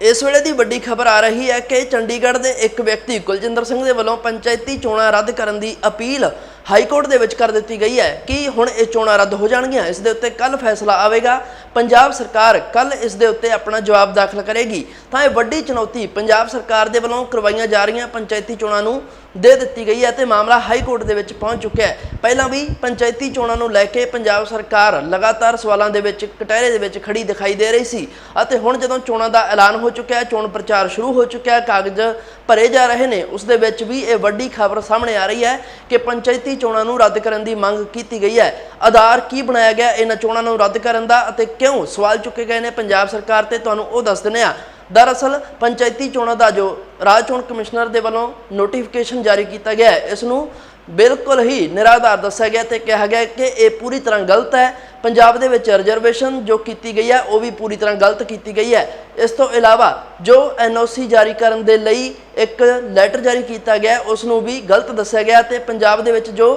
ਇਸ ਵੇਲੇ ਦੀ ਵੱਡੀ ਖਬਰ ਆ ਰਹੀ ਹੈ ਕਿ ਚੰਡੀਗੜ੍ਹ ਦੇ ਇੱਕ ਵਿਅਕਤੀ ਕੁਲਜਿੰਦਰ ਸਿੰਘ ਦੇ ਵੱਲੋਂ ਪੰਚਾਇਤੀ ਚੋਣਾਂ ਰੱਦ ਕਰਨ ਦੀ ਅਪੀਲ ਹਾਈ ਕੋਰਟ ਦੇ ਵਿੱਚ ਕਰ ਦਿੱਤੀ ਗਈ ਹੈ ਕਿ ਹੁਣ ਇਹ ਚੋਣਾਂ ਰੱਦ ਹੋ ਜਾਣਗੀਆਂ, ਇਸ ਦੇ ਉੱਤੇ ਕੱਲ ਫੈਸਲਾ ਆਵੇਗਾ। ਪੰਜਾਬ ਸਰਕਾਰ ਕੱਲ ਇਸ ਦੇ ਉੱਤੇ ਆਪਣਾ ਜਵਾਬ ਦਾਖਲ ਕਰੇਗੀ। ਤਾਂ ਇਹ ਵੱਡੀ ਚੁਣੌਤੀ ਪੰਜਾਬ ਸਰਕਾਰ ਦੇ ਵੱਲੋਂ ਕਰਵਾਈਆਂ ਜਾ ਰਹੀਆਂ ਪੰਚਾਇਤੀ ਚੋਣਾਂ ਨੂੰ ਦੇ ਦਿੱਤੀ ਗਈ ਹੈ ਤੇ ਮਾਮਲਾ ਹਾਈ ਕੋਰਟ ਦੇ ਵਿੱਚ ਪਹੁੰਚ ਚੁੱਕਿਆ ਹੈ। ਪਹਿਲਾਂ ਵੀ ਪੰਚਾਇਤੀ ਚੋਣਾਂ ਨੂੰ ਲੈ ਕੇ ਪੰਜਾਬ ਸਰਕਾਰ ਲਗਾਤਾਰ ਸਵਾਲਾਂ ਦੇ ਵਿੱਚ, ਕਟਹਿਰੇ ਦੇ ਵਿੱਚ ਖੜੀ ਦਿਖਾਈ ਦੇ ਰਹੀ ਸੀ ਅਤੇ ਹੁਣ ਜਦੋਂ ਚੋਣਾਂ ਦਾ ਐਲਾਨ ਹੋ ਚੁੱਕਿਆ ਹੈ ਚੋਣ ਪ੍ਰਚਾਰ ਸ਼ੁਰੂ ਹੋ ਚੁੱਕਿਆ ਹੈ ਕਾਗਜ਼ ਭਰੇ ਜਾ ਰਹੇ ਨੇ। ਉਸ ਦੇ ਵਿੱਚ ਵੀ ਇਹ ਵੱਡੀ ਖਬਰ ਸਾਹਮਣੇ ਆ ਰਹੀ ਹੈ ਕਿ ਪੰਚਾਇਤੀ ਚੋਣਾਂ ਨੂੰ ਰੱਦ ਕਰਨ ਦੀ ਮੰਗ ਕੀਤੀ ਗਈ ਹੈ। ਆਧਾਰ ਕੀ ਬਣਾਇਆ ਗਿਆ ਇਹਨਾਂ ਚੋਣਾਂ ਨੂੰ ਰੱਦ ਕਰਨ ਦਾ ਅਤੇ ਕਿਉਂ? ਸਵਾਲ ਚੁੱਕੇ ਗਏ ਨੇ ਪੰਜਾਬ ਸਰਕਾਰ ਤੇ, ਤੁਹਾਨੂੰ ਉਹ ਦੱਸ ਦਿੰਦੇ ਆ ਦਰਅਸਲ ਪੰਚਾਇਤੀ ਚੋਣਾਂ ਦਾ ਜੋ ਰਾਜ ਚੋਣ ਕਮਿਸ਼ਨਰ ਦੇ ਵੱਲੋਂ ਨੋਟੀਫਿਕੇਸ਼ਨ ਜਾਰੀ ਕੀਤਾ ਗਿਆ ਹੈ, ਇਸ ਨੂੰ ਬਿਲਕੁਲ ਹੀ ਨਿਰਾਧਾਰ ਦੱਸਿਆ ਗਿਆ ਤੇ ਕਿਹਾ ਗਿਆ ਕਿ ਇਹ ਪੂਰੀ ਤਰ੍ਹਾਂ ਗਲਤ ਹੈ। ਪੰਜਾਬ ਦੇ ਵਿੱਚ ਰਿਜ਼ਰਵੇਸ਼ਨ ਜੋ ਕੀਤੀ ਗਈ ਹੈ, ਉਹ ਵੀ ਪੂਰੀ ਤਰ੍ਹਾਂ ਗਲਤ ਕੀਤੀ ਗਈ ਹੈ। ਇਸ ਤੋਂ ਇਲਾਵਾ ਜੋ ਐਨਓਸੀ ਜਾਰੀ ਕਰਨ ਦੇ ਲਈ ਇੱਕ ਲੈਟਰ ਜਾਰੀ ਕੀਤਾ ਗਿਆ ਉਸ ਨੂੰ ਵੀ ਗਲਤ ਦੱਸਿਆ ਗਿਆ ਤੇ ਪੰਜਾਬ ਦੇ ਵਿੱਚ ਜੋ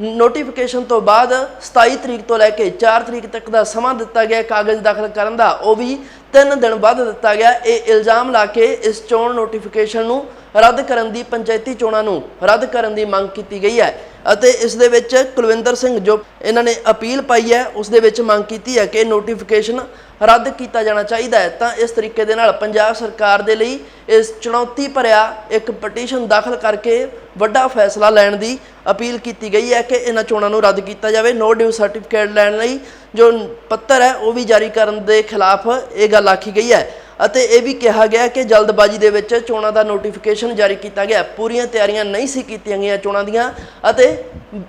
ਨੋਟੀਫਿਕੇਸ਼ਨ ਤੋਂ ਬਾਅਦ 27 ਤਰੀਕ ਤੋਂ ਲੈ ਕੇ 4 ਤਰੀਕ ਤੱਕ ਦਾ ਸਮਾਂ ਦਿੱਤਾ ਗਿਆ ਕਾਗਜ਼ ਦਾਖਲ ਕਰਨ ਦਾ, ਉਹ ਵੀ 3 ਦਿਨ ਬਾਅਦ ਦਿੱਤਾ ਗਿਆ ਇਹ ਇਲਜ਼ਾਮ ਲਾ ਕੇ ਇਸ ਚੋਣ ਨੋਟੀਫਿਕੇਸ਼ਨ ਨੂੰ ਰੱਦ ਕਰਨ ਦੀ ਪੰਚਾਇਤੀ ਚੋਣਾਂ ਨੂੰ ਰੱਦ ਕਰਨ ਦੀ ਮੰਗ ਕੀਤੀ ਗਈ ਹੈ। ਅਤੇ ਇਸ ਦੇ ਵਿੱਚ ਕੁਲਵਿੰਦਰ ਸਿੰਘ ਜੋ ਇਹਨਾਂ ਨੇ ਅਪੀਲ ਪਾਈ ਹੈ, ਉਸ ਦੇ ਵਿੱਚ ਮੰਗ ਕੀਤੀ ਹੈ ਕਿ ਨੋਟੀਫਿਕੇਸ਼ਨ ਰੱਦ ਕੀਤਾ ਜਾਣਾ ਚਾਹੀਦਾ ਹੈ। ਤਾਂ ਇਸ ਤਰੀਕੇ ਦੇ ਨਾਲ ਪੰਜਾਬ ਸਰਕਾਰ ਦੇ ਲਈ ਇਸ ਚੁਣੌਤੀ ਭਰਿਆ ਇੱਕ ਪਟੀਸ਼ਨ ਦਾਖਲ ਕਰਕੇ ਵੱਡਾ ਫੈਸਲਾ ਲੈਣ ਦੀ ਅਪੀਲ ਕੀਤੀ ਗਈ ਹੈ ਕਿ ਇਹਨਾਂ ਚੋਣਾਂ ਨੂੰ ਰੱਦ ਕੀਤਾ ਜਾਵੇ। ਨੋ ਡਿਊ ਸਰਟੀਫਿਕੇਟ ਲੈਣ ਲਈ ਜੋ ਪੱਤਰ ਹੈ, ਉਹ ਵੀ ਜਾਰੀ ਕਰਨ ਦੇ ਖਿਲਾਫ ਇਹ ਗੱਲ ਆਖੀ ਗਈ ਹੈ। ਅਤੇ ਇਹ ਵੀ ਕਿਹਾ ਗਿਆ ਕਿ ਜਲਦਬਾਜ਼ੀ ਦੇ ਵਿੱਚ ਚੋਣਾਂ ਦਾ ਨੋਟੀਫਿਕੇਸ਼ਨ ਜਾਰੀ ਕੀਤਾ ਗਿਆ। ਪੂਰੀਆਂ ਤਿਆਰੀਆਂ ਨਹੀਂ ਸੀ ਕੀਤੀਆਂ ਗਈਆਂ ਚੋਣਾਂ ਦੀਆਂ ਅਤੇ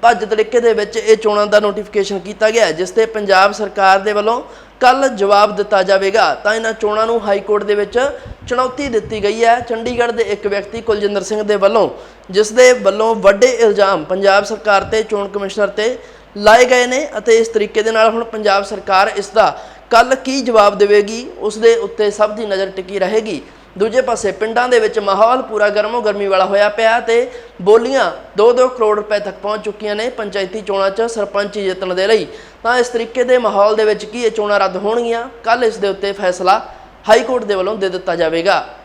ਭੱਜ ਤਰੀਕੇ ਦੇ ਵਿੱਚ ਇਹ ਚੋਣਾਂ ਦਾ ਨੋਟੀਫਿਕੇਸ਼ਨ ਕੀਤਾ ਗਿਆ, ਜਿਸ ਤੇ ਪੰਜਾਬ ਸਰਕਾਰ ਦੇ ਵੱਲੋਂ ਕੱਲ ਜਵਾਬ ਦਿੱਤਾ ਜਾਵੇਗਾ। ਤਾਂ ਇਹਨਾਂ ਚੋਣਾਂ ਨੂੰ ਹਾਈ ਕੋਰਟ ਦੇ ਵਿੱਚ ਚੁਣੌਤੀ ਦਿੱਤੀ ਗਈ ਹੈ। ਚੰਡੀਗੜ੍ਹ ਦੇ ਇੱਕ ਵਿਅਕਤੀ ਕੁਲਜਿੰਦਰ ਸਿੰਘ ਦੇ ਵੱਲੋਂ, ਜਿਸ ਦੇ ਵੱਲੋਂ ਵੱਡੇ ਇਲਜ਼ਾਮ ਪੰਜਾਬ ਸਰਕਾਰ ਤੇ, ਚੋਣ ਕਮਿਸ਼ਨਰ ਤੇ ਲਾਏ ਗਏ ਨੇ ਅਤੇ ਇਸ ਤਰੀਕੇ ਦੇ ਨਾਲ ਹੁਣ ਪੰਜਾਬ ਸਰਕਾਰ ਇਸ ਦਾ ਕੱਲ ਕੀ ਜਵਾਬ ਦੇਵੇਗੀ, ਉਸ ਦੇ ਉੱਤੇ ਸਭ ਦੀ ਨਜ਼ਰ ਟਿਕੀ ਰਹੇਗੀ। ਦੂਜੇ ਪਾਸੇ ਪਿੰਡਾਂ ਦੇ ਵਿੱਚ ਮਾਹੌਲ ਪੂਰਾ ਗਰਮੋ ਗਰਮੀ ਵਾਲਾ ਹੋਇਆ ਪਿਆ ਤੇ ਬੋਲੀਆਂ 2-2 ਕਰੋੜ ਰੁਪਏ ਤੱਕ ਪਹੁੰਚ ਚੁੱਕੀਆਂ ਨੇ ਪੰਚਾਇਤੀ ਚੋਣਾਂ 'ਚ ਸਰਪੰਚੀ ਜਿੱਤਣ ਦੇ ਲਈ। ਤਾਂ ਇਸ ਤਰੀਕੇ ਦੇ ਮਾਹੌਲ ਦੇ ਵਿੱਚ ਕੀ ਇਹ ਚੋਣਾਂ ਰੱਦ ਹੋਣਗੀਆਂ? ਕੱਲ ਇਸ ਦੇ ਉੱਤੇ ਫੈਸਲਾ ਹਾਈ ਕੋਰਟ ਦੇ ਵੱਲੋਂ ਦੇ ਦਿੱਤਾ ਜਾਵੇਗਾ।